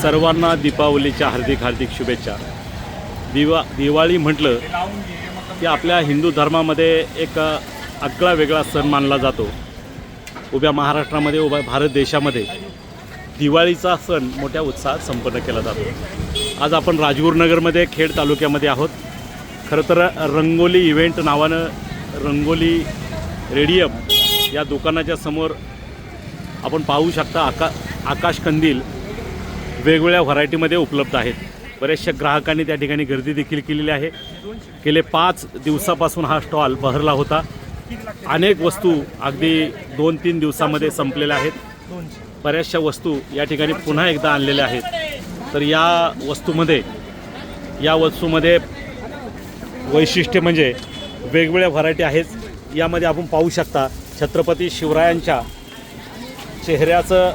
सर्वांना दीपावलीच्या हार्दिक हार्दिक शुभेच्छा. दिवा दिवाळी म्हटलं की आपल्या हिंदू धर्मामध्ये एक आगळा वेगळा सण मानला जातो. उभ्या महाराष्ट्रामध्ये उभ्या भारत देशामध्ये दिवाळीचा सण मोठ्या उत्साहात संपन्न केला जातो. आज आपण राजगुरुनगरमध्ये खेड तालुक्यामध्ये आहोत. खरं तर रंगोली इव्हेंट नावानं रंगोली रेडियम या दुकानाच्या समोर आपण पाहू शकता आका आकाश कंदील वेगवेगळ्या व्हरायटीमध्ये उपलब्ध आहेत. बऱ्याचशा ग्राहकांनी त्या ठिकाणी गर्दी देखील केलेली आहे. गेले पाच दिवसापासून हा स्टॉल बहरला होता. अनेक वस्तू अगदी दोन तीन दिवसामध्ये संपलेल्या आहेत. बऱ्याचशा वस्तू या ठिकाणी पुन्हा एकदा आणलेल्या आहेत. तर या वस्तूमध्ये या वस्तूमध्ये वैशिष्ट्य म्हणजे वेगवेगळ्या व्हरायटी आहेत. यामध्ये आपण पाहू शकता छत्रपती शिवरायांच्या चेहऱ्याचं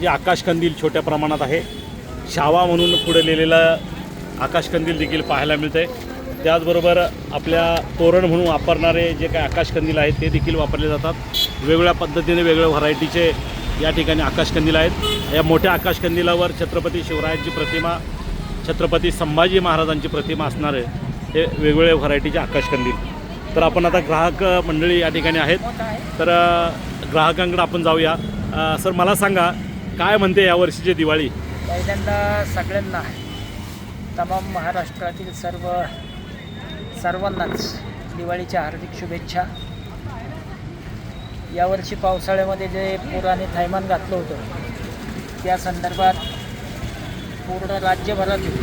जे आकाशकंदील छोट्या प्रमाणात आहे शावा म्हणून पुढे लिहिलेलं आकाशकंदील देखील पाहायला मिळते त्याचबरोबर आपल्या तोरण म्हणून वापरणारे जे काही आकाशकंदील आहेत ते देखील वापरले जातात. वेगवेगळ्या पद्धतीने वेगवेगळ्या व्हरायटीचे या ठिकाणी आकाशकंदील आहेत. या मोठ्या आकाशकंदिलावर छत्रपती शिवरायांची प्रतिमा छत्रपती संभाजी महाराजांची प्रतिमा असणारे हे वेगवेगळ्या व्हरायटीचे आकाशकंदील तर आपण आता ग्राहक मंडळी या ठिकाणी आहेत. तर ग्राहकांकडे आपण जाऊया. सर मला सांगा काय म्हणते यावर्षीची दिवाळी? पहिल्यांदा सगळ्यांना तमाम महाराष्ट्रातील सर्व सर्वांनाच दिवाळीच्या हार्दिक शुभेच्छा. यावर्षी पावसाळ्यामध्ये जे पुराने थैमान घातलं होतं त्या संदर्भात पूर्ण राज्यभरातील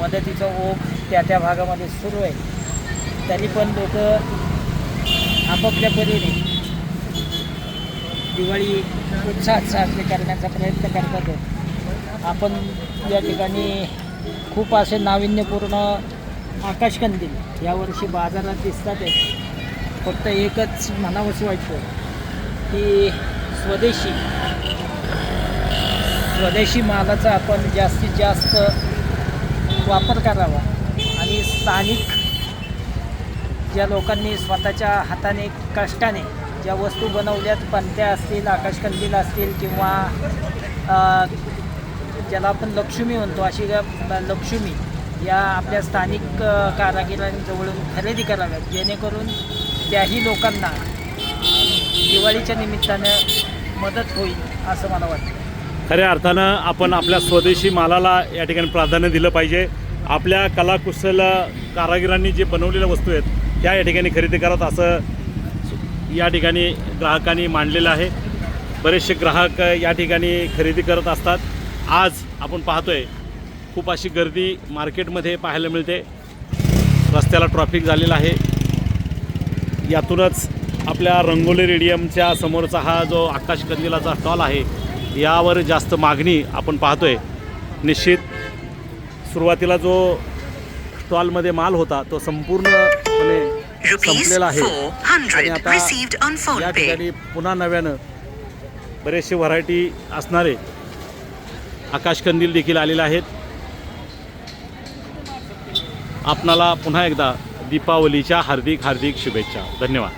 मदतीचा ओघ त्या त्या भागामध्ये सुरू आहे. तरी पण लोक आपापल्या परीने दिवाळी उत्साहात साजरी करण्याचा प्रयत्न करतात आपण या ठिकाणी खूप असे नाविन्यपूर्ण आकाशकंदील यावर्षी बाजारात दिसतात आहेत. फक्त एकच म्हणावंसं वाटतं की स्वदेशी स्वदेशी मालाचा आपण जास्तीत जास्त वापर करावा आणि स्थानिक ज्या लोकांनी स्वतःच्या हाताने कष्टाने ज्या वस्तू बनवल्यात पंत्या असतील आकाशकंदील असतील किंवा ज्याला आपण लक्ष्मी म्हणतो अशी लक्ष्मी या आपल्या स्थानिक कारागिरांजवळून खरेदी कराव्यात. जेणेकरून त्याही लोकांना दिवाळीच्या निमित्तानं मदत होईल असं मला वाटतं. खऱ्या अर्थानं आपण आपल्या स्वदेशी मालाला या ठिकाणी प्राधान्य दिलं पाहिजे. आपल्या कलाकुशल कारागिरांनी जे बनवलेल्या वस्तू आहेत त्या या ठिकाणी खरेदी करत असं या ठिकाणी ग्राहकांनी मांडलेलं आहे. बरेचसे ग्राहक या ठिकाणी खरेदी करत असतात. आज आपण पाहतोय खूप अशी गर्दी मार्केटमध्ये पाहायला मिळते. रस्त्याला ट्रॉफिक झालेलं आहे. यातूनच आपल्या रंगोली रेडियमच्या समोरचा हा जो आकाश कंदिलाचा स्टॉल आहे यावर जास्त मागणी आपण पाहतोय. निश्चित सुरुवातीला जो स्टॉलमध्ये माल होता तो संपूर्णपणे म्हणजे संपलेला आहे. आणि 400 आता या. ठिकाणी पुन्हा नव्यानं बरेचसे व्हरायटी असणारे आकाशकंदील देखील आलेले आहेत. आपणाला पुन्हा एकदा दीपावलीच्या हार्दिक हार्दिक शुभेच्छा. धन्यवाद.